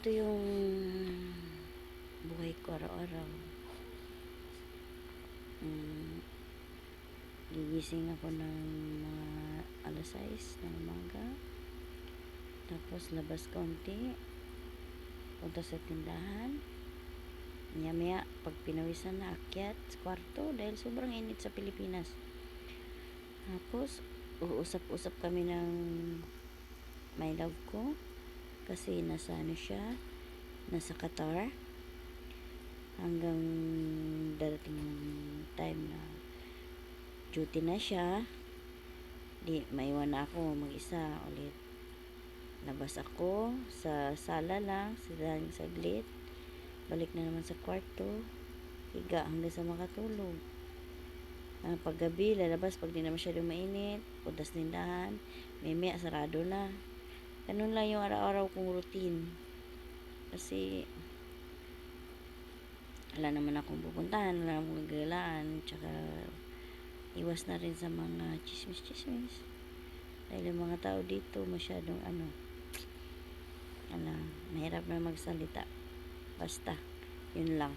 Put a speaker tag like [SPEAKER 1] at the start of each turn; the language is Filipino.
[SPEAKER 1] ito yung buhay ko araw-araw. Mm, gigising ako ng mga alas 6 ng umaga. Tapos labas konti. Punta sa tindahan. Maya-maya, pag pinawisan na, akyat sa kwarto dahil sobrang init sa Pilipinas. Tapos, uusap-usap kami ng my love ko kasi nasa ano siya? Nasa Qatar. Hanggang darating yung time na duty na siya. Di maiwan na ako mag-isa ulit. Labas ako sa sala lang silang saglit. Balik na naman sa kwarto. Higa hanggang sa makatulog. Ah, paggabi, lalabas pag di na masyadong mainit, puntas tindahan, may may sarado na. Ganun lang yung araw-araw kong routine. Kasi, wala naman akong pupuntahan, wala akong gagalaan, tsaka iwas na rin sa mga chismis-chismis. Dahil yung mga tao dito masyadong ano, ala, mahirap na magsalita. Basta, yun lang.